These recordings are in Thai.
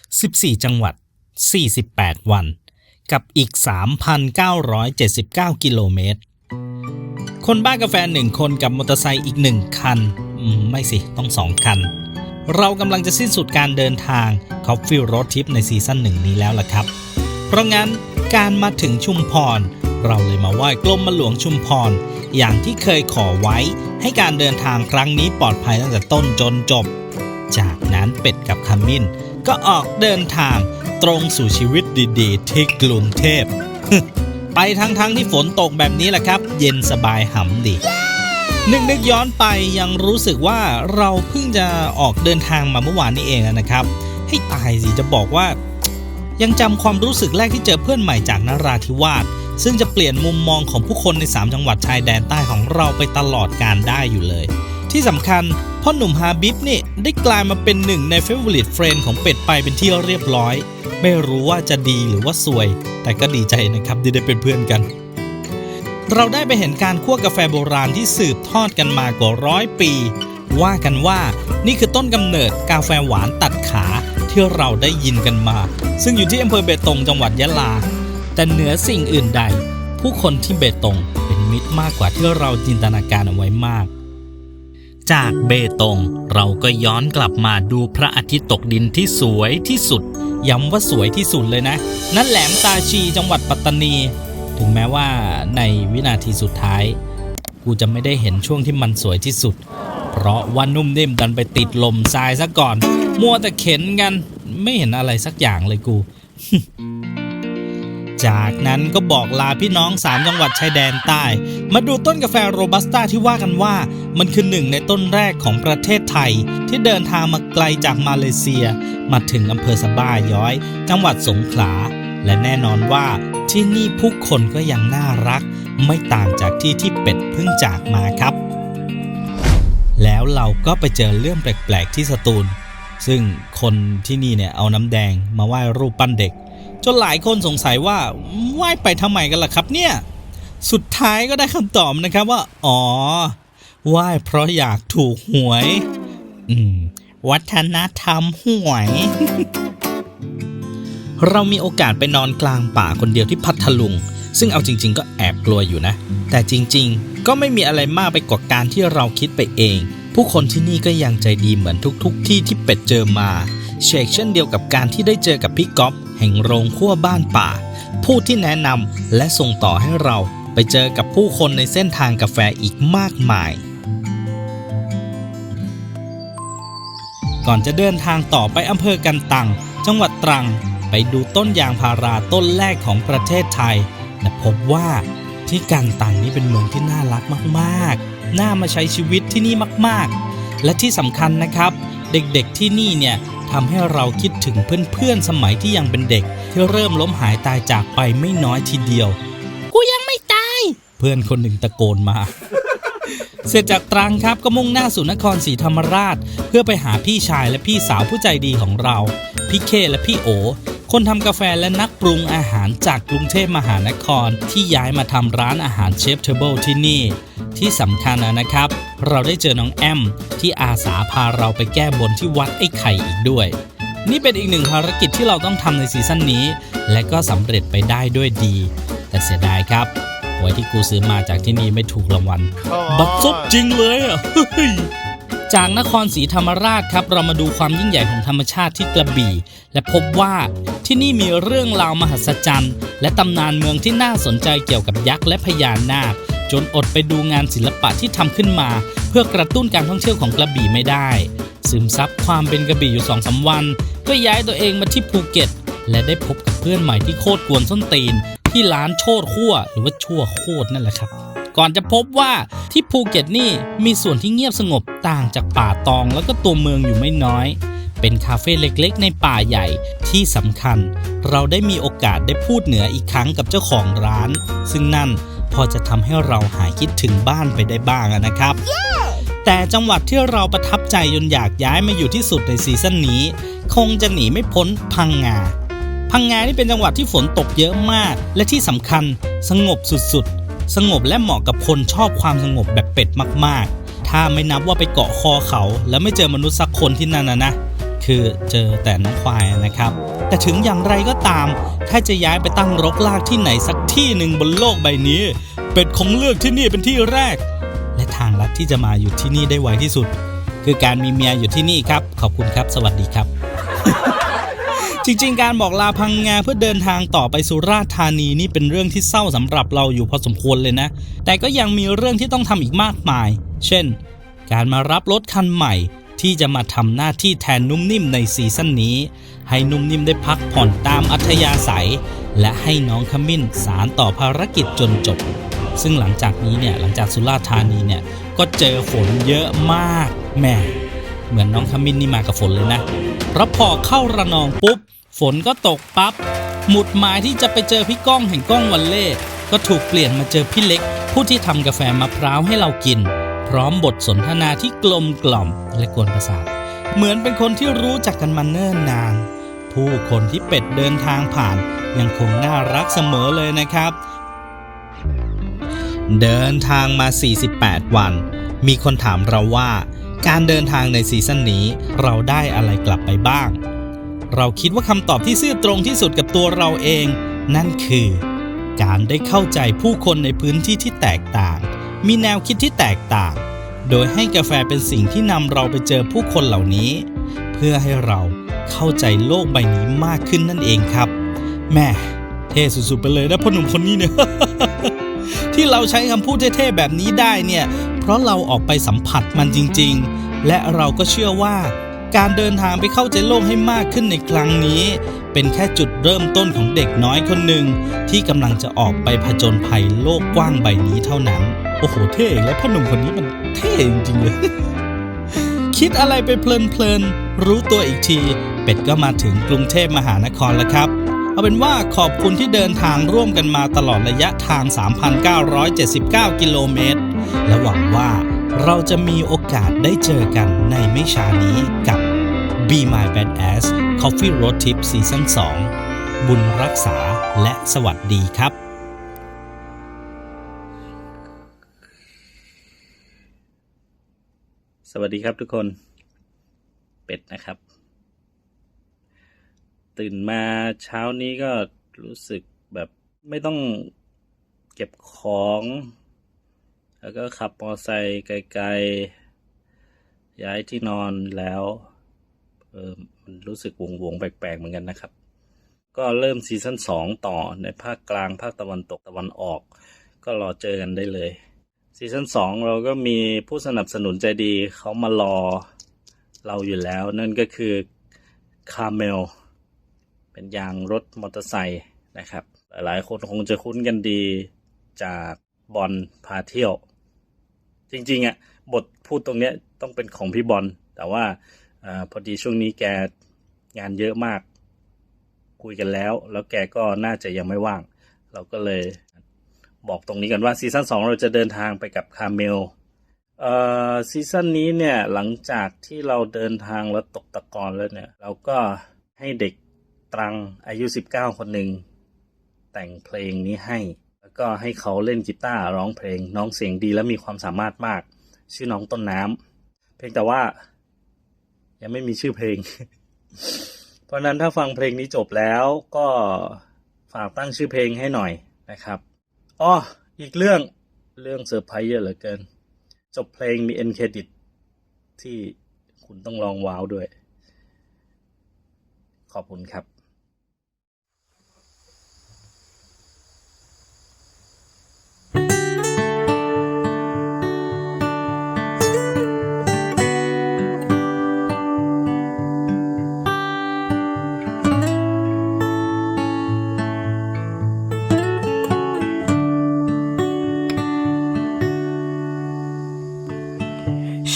14 จังหวัด 48 วัน กับอีก 3,979 กิโลเมตร คนบ้ากาแฟหนึ่งคนกับมอเตอร์ไซค์อีกหนึ่งคัน ไม่สิ ต้องสองคัน เรากำลังจะสิ้นสุดการเดินทาง Coffee Road Trip ในซีซั่นหนึ่งนี้แล้วล่ะครับ เพราะงั้นการมาถึงชุมพร เราเลยมาไหว้กรมหลวงชุมพร อย่างที่เคยขอไว้ ให้การเดินทางครั้งนี้ปลอดภัยตั้งแต่ต้นจนจบ จากนั้นเป็ดกับขมิ้น ก็ออกเดินทางตรงสู่ชีวิตดีๆ ที่กรุงเทพ ไปทั้งๆทที่ฝนตกแบบนี้แหละครับ เย็นสบายหำดีนึกนึกย้อนไปยังรู้สึกว่าเราเพิ่งจะออกเดินทางมาเมื่อวานนี้เองนะครับ ให้ตายสิจะบอกว่า ยังจำความรู้สึกแรกที่เจอเพื่อนใหม่จากนราธิวาสซึ่งจะเปลี่ยนมุมมองของผู้คนใน 3 จังหวัดชายแดนใต้ของเราไปตลอดการได้อยู่เลย ที่สำคัญ พ่อหนุ่มฮาบิบนี่ได้กลายมาเป็นหนึ่งใน Favorite Friend ของเป็ดไปเป็นที่เรียบร้อย ไม่รู้ว่าจะดีหรือว่าสวย แต่ก็ดีใจนะครับที่ได้เป็นเพื่อนกัน เราได้ไปเห็นการคั่วกาแฟโบราณที่สืบทอดกันมากว่าร้อยปี ว่ากันว่านี่คือต้นกำเนิดกาแฟหวานตัดขาที่เราได้ยินกันมา ซึ่งอยู่ที่อำเภอเบตงจังหวัดยะลา แต่เหนือสิ่งอื่นใด ผู้คนที่เบตงเป็นมิตรมากกว่าที่เราจินตนาการเอาไว้มาก จากเบตง เราก็ย้อนกลับมาดูพระอาทิตย์ตกดินที่สวยที่สุด ย้ำว่าสวยที่สุดเลยนะ นั่นแหลมตาชีจังหวัดปัตตานี ถึงแม้ว่าในวินาทีสุดท้าย กูจะไม่ได้เห็นช่วงที่มันสวยที่สุด เพราะว่านุ่มนิ่มดันไปติดลมทรายซะก่อน มัวแต่เข็นกัน ไม่เห็นอะไรสักอย่างเลยกู จากนั้นก็บอกลาพี่น้อง 3 จังหวัดชายแดนใต้ มาดูต้นกาแฟโรบัสต้าที่ว่ากันว่า มันคือหนึ่งในต้นแรกของประเทศไทย ที่เดินทางมาไกลจากมาเลเซีย มาถึงอำเภอสะบ้าย้อย จังหวัดสงขลา และแน่นอนว่าที่นี่ผู้คนก็ยังน่ารัก ไม่ต่างจากที่ที่เป็ดเพิ่งจากมาครับ แล้วเราก็ไปเจอเรื่องแปลกๆที่สตูล ซึ่งคนที่นี่เนี่ยเอาน้ำแดงมาไหว้รูปปั้นเด็ก จนหลายคนสงสัยว่าไหว้ไปทำไมกันล่ะครับเนี่ย สุดท้ายก็ได้คำตอบนะครับว่า อ๋อไหว้เพราะอยากถูกหวย อืม วัฒนธรรมหวย เรามีโอกาสไปนอนกลางป่าคนเดียวที่พัทลุง ซึ่งเอาจริง ๆ ก็แอบกลัวอยู่นะ แต่จริง ๆ ก็ไม่มีอะไรมากไปกว่าการที่เราคิดไปเอง ผู้คนที่นี่ก็ยังใจดีเหมือนทุก ๆ ที่ที่เป็ดเจอมาเชกเช่นเดียวกับการที่ได้เจอกับพี่ก๊อฟ แห่งโรงขั้วบ้านป่า ผู้ที่แนะนำและส่งต่อให้เราไปเจอกับผู้คนในเส้นทางกาแฟอีกมากมาย ก่อนจะเดินทางต่อไปอำเภอกันตัง จังหวัดตรัง ไปดูต้นยางพาราต้นแรกของประเทศไทย และพบว่าที่กันตังนี่เป็นเมืองที่น่ารักมาก ๆ น่ามาใช้ชีวิตที่นี่มาก ๆ และที่สำคัญนะครับ เด็กๆที่นี่เนี่ยทำให้เราคิดถึงเพื่อนๆสมัยที่ยังเป็นเด็ก ที่เริ่มล้มหายตายจากไปไม่น้อยทีเดียว กูยังไม่ตาย เพื่อนคนหนึ่งตะโกนมา เสร็จจากตรังครับก็มุ่งหน้าสู่นครศรีธรรมราช เพื่อไปหาพี่ชายและพี่สาวผู้ใจดีของเรา พี่เคและพี่โอ คนทำกาแฟและนักปรุงอาหารจากกรุงเทพมหานครที่ย้ายมาทำร้านอาหารเชฟเทเบิลที่นี่ ที่สำคัญนะครับ เราได้เจอน้องแอมที่อาสาพาเราไปแก้บนที่วัดไอ้ไข่อีกด้วย นี่เป็นอีกหนึ่งภารกิจที่เราต้องทำในซีซั่นนี้ และก็สำเร็จไปได้ด้วยดี แต่เสียดายครับหวยที่กูซื้อมาจากที่นี่ไม่ถูกรางวัลบัตรซบจริงเลยอะเฮ้ยจากนครศรีธรรมราชครับ เรามาดูความยิ่งใหญ่ของธรรมชาติที่กระบี่ และพบว่าที่นี่มีเรื่องราวมหัศจรรย์ และตำนานเมืองที่น่าสนใจเกี่ยวกับยักษ์และพญานาค จนอดไปดูงานศิลปะที่ทำขึ้นมา เพื่อกระตุ้นการท่องเที่ยวของกระบี่ไม่ได้ ซึมซับความเป็นกระบี่อยู่สองสาวัน ก็ย้ายตัวเองมาที่ภูเก็ต และได้พบกับเพื่อนใหม่ที่โคตรกวนส้นตีน ที่ร้านโชดขั้วหรือว่าชั่วโคตรนั่นแหละครับ ก่อนจะพบว่าที่ภูเก็ตนี่มีส่วนที่เงียบสงบต่างจากป่าตองแล้วก็ตัวเมืองอยู่ไม่น้อยเป็นคาเฟ่เล็กๆ ในป่าใหญ่ที่สำคัญ เราได้มีโอกาสได้พูดเหนืออีกครั้งกับเจ้าของร้าน ซึ่งนั่น พอจะทำให้เราหายคิดถึงบ้านไปได้บ้างอะนะครับแต่จังหวัดที่เราประทับใจจนอยากย้ายมาอยู่ที่สุดในซีซั่นนี้ คงจะหนีไม่พ้นพังงา พังงานี่เป็นจังหวัดที่ฝนตกเยอะมาก และที่สำคัญสงบสุดๆ สงบและเหมาะกับคนชอบความสงบแบบเป็ดมากๆ ถ้าไม่นับว่าไปเกาะคอเขา แล้วไม่เจอมนุษย์สักคนที่นั่นนะนะ คือเจอแต่น้องควายนะครับ แต่ถึงอย่างไรก็ตาม ถ้าจะย้ายไปตั้งรกรากที่ไหนสักที่หนึ่งบนโลกใบนี้ เป็ดคงเลือกที่นี่เป็นที่แรก และทางลัดที่จะมาอยู่ที่นี่ได้ไวที่สุด คือการมีเมียอยู่ที่นี่ครับ ขอบคุณครับ สวัสดีครับ จริงๆ การบอกลาพังงาเพื่อเดินทางต่อไปสุราษฎร์ธานีนี่เป็นเรื่องที่เศร้าสำหรับเราอยู่พอสมควรเลยนะ แต่ก็ยังมีเรื่องที่ต้องทำอีกมากมาย เช่น การมารับรถคันใหม่ ที่จะมาทำหน้าที่แทนนุ่มนิ่มในซีซั่นนี้ ให้นุ่มนิ่มได้พักผ่อนตามอัธยาศัย และให้น้องขมิ้นสารต่อภารกิจจนจบ ซึ่งหลังจากนี้เนี่ยหลังจากสุราธานีเนี่ยก็เจอฝนเยอะมากแหม่เหมือนน้องขมิ้นนี่มากับฝนเลยนะพราะพอเข้าระนองปุ๊บ ฝนก็ตกปับ๊บหมุดหมายที่จะไปเจอพี่ก้องแห่งก้องวันเล่ก็ถูกเปลี่ยนมาเจอพี่เล็ก ผู้ที่ทำกาแฟมะพร้าวให้เรากิน ร้อมบทสนทนาที่กลมกล่อมและกวนประสาท เหมือนเป็นคนที่รู้จักกันมาเนิ่นนาน ผู้คนที่เป็ดเดินทางผ่าน ยังคงน่ารักเสมอเลยนะครับ เดินทางมา 48 วัน มีคนถามเราว่า การเดินทางในซีซั่นนี้เราได้อะไรกลับไปบ้าง เราคิดว่าคำตอบที่ซื่อตรงที่สุดกับตัวเราเอง นั่นคือ การได้เข้าใจผู้คนในพื้นที่ที่แตกต่าง มีแนวคิดที่แตกต่าง โดยให้กาแฟเป็นสิ่งที่นำเราไปเจอผู้คนเหล่านี้ เพื่อให้เราเข้าใจโลกใบนี้มากขึ้นนั่นเองครับ แม่เท่สุดๆไปเลยนะพ่อหนุ่มคนนี้เนี่ยที่เราใช้คำพูดเท่ๆแบบนี้ได้เนี่ย เพราะเราออกไปสัมผัสมันจริง ๆ และเราก็เชื่อว่า การเดินทางไปเข้าใจโลกให้มากขึ้นในครั้งนี้ เป็นแค่จุดเริ่มต้นของเด็กน้อยคนหนึ่งที่กำลังจะออกไปผจญภัยโลกกว้างใบนี้เท่านั้น โอ้โหเท่อีกแล้วพ่อหนุ่มคนนี้มันเท่จริงๆเลย คิดอะไรไปเพลินๆ รู้ตัวอีกที เป็ดก็มาถึงกรุงเทพมหานครแล้วครับ เอาเป็นว่าขอบคุณที่เดินทางร่วมกันมาตลอดระยะทาง 3,979 กิโลเมตร และหวังว่าเราจะมีโอกาสได้เจอกันในไม่ช้านี้กับ Be My Badass Coffee Road Trip Season 2 บุญรักษาและสวัสดีครับ สวัสดีครับทุกคนเป็ดนะครับ ตื่นมาเช้านี้ก็รู้สึกแบบไม่ต้องเก็บของ แล้วก็ขับมอไซค์ไกลๆ ย้ายที่นอนแล้วเออมันรู้สึกวงวงแปลกๆเหมือนกันนะครับ ก็เริ่มซีซั่นสองต่อในภาคกลางภาคตะวันตกตะวันออก ก็รอเจอกันได้เลย ซีซั่นสองเราก็มีผู้สนับสนุนใจดีเขามารอเราอยู่แล้ว นั่นก็คือคาเมลเป็นยางรถมอเตอร์ไซค์นะครับ หลายๆคนคงจะคุ้นกันดีจากบอลพาเที่ยว จริงๆอะบทพูดตรงเนี้ยต้องเป็นของพี่บอลแต่ว่าอาพอดีช่วงนี้แกงานเยอะมาก คุยกันแล้ว แล้วแกก็น่าจะยังไม่ว่าง เราก็เลย บอกตรงนี้กันว่าซีซั่นสองเราจะเดินทางไปกับคาเมลเอ่อซีซั่นนี้เนี่ยหลังจากที่เราเดินทางแล้วตกตะกอนแล้วเนี่ย เราก็ให้เด็กตรังอายุ 19 คนหนึ่งแต่งเพลงนี้ให้ แล้วก็ให้เขาเล่นกีตาร์ร้องเพลง น้องเสียงดีและมีความสามารถมาก ชื่อน้องต้นน้ำเพียงแต่ว่า ยังไม่มีชื่อเพลง เพราะนั้นถ้าฟังเพลงนี้จบแล้วก็ฝากตั้งชื่อเพลงให้หน่อยนะครับ อ๋ออีกเรื่องเรื่องเซอร์ไพรส์เยอะเหลือเกิน จบเพลงมีเอ็นเครดิตที่คุณต้องลองว้าวด้วย ขอบคุณครับ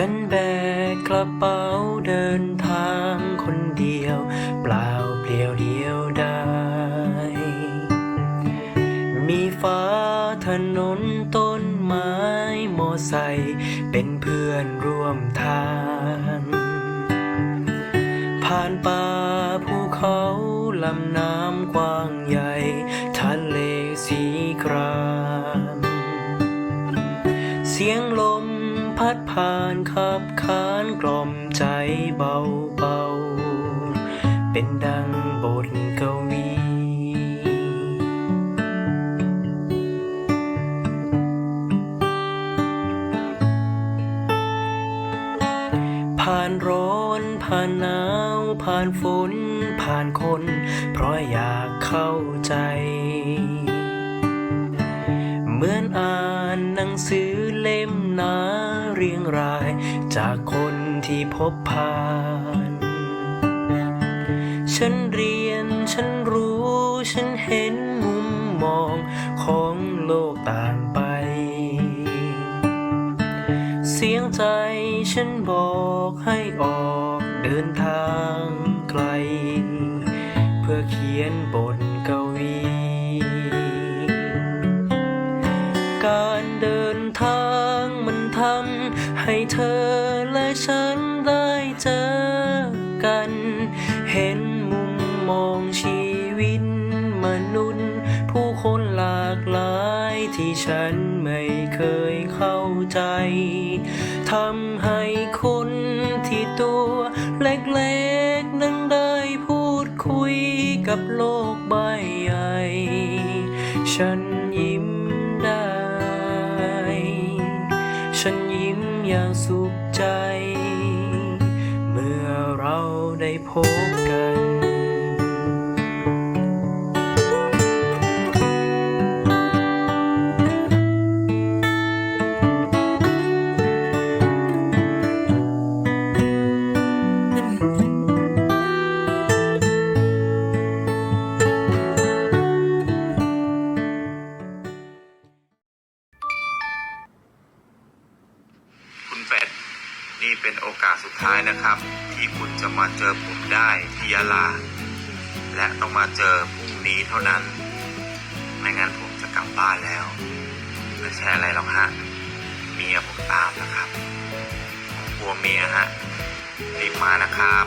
ฉันแบกกระเป๋าเดินทางคนเดียว เปล่าเปลี่ยวเดียวได้ มีฟ้าถนนต้นไม้มอไซค์เป็นเพื่อนร่วมทาง ผ่านป่าภูเขาลำน้ำกว้างใหญ่านขับขานกล่อมใจเบาเบาเป็นดังบทกวี ผ่านร้อนผ่านหนาวผ่านฝนผ่านคน เพราะอยากเข้าใจเหมือนอ่านหนังสือเล่มหนา เรียงราย จากคนที่พบผ่าน ฉันเรียนฉันรู้ ฉันเห็นมุมมองของโลกต่างไป เสียงใจ ทำให้เธอและฉันได้เจอกัน เห็นมุมมองชีวิตมนุษย์ ผู้คนหลากหลายที่ฉันไม่เคยเข้าใจทำให้คนที่ตัวเล็กๆนั้นได้พูดคุยกับโลกใบใหญ่ ฉันยิ้ม อย่างสุขใจ เมื่อเราได้พบกัน เจอผมได้ที่ยะลา และต้องมาเจอพรุ่งนี้เท่านั้น ไม่งั้นผมจะกลับบ้านแล้ว ไม่ใช่อะไรหรอกฮะ เมียผมตามนะครับ ผมกลัวเมียฮะ รีบมานะครับ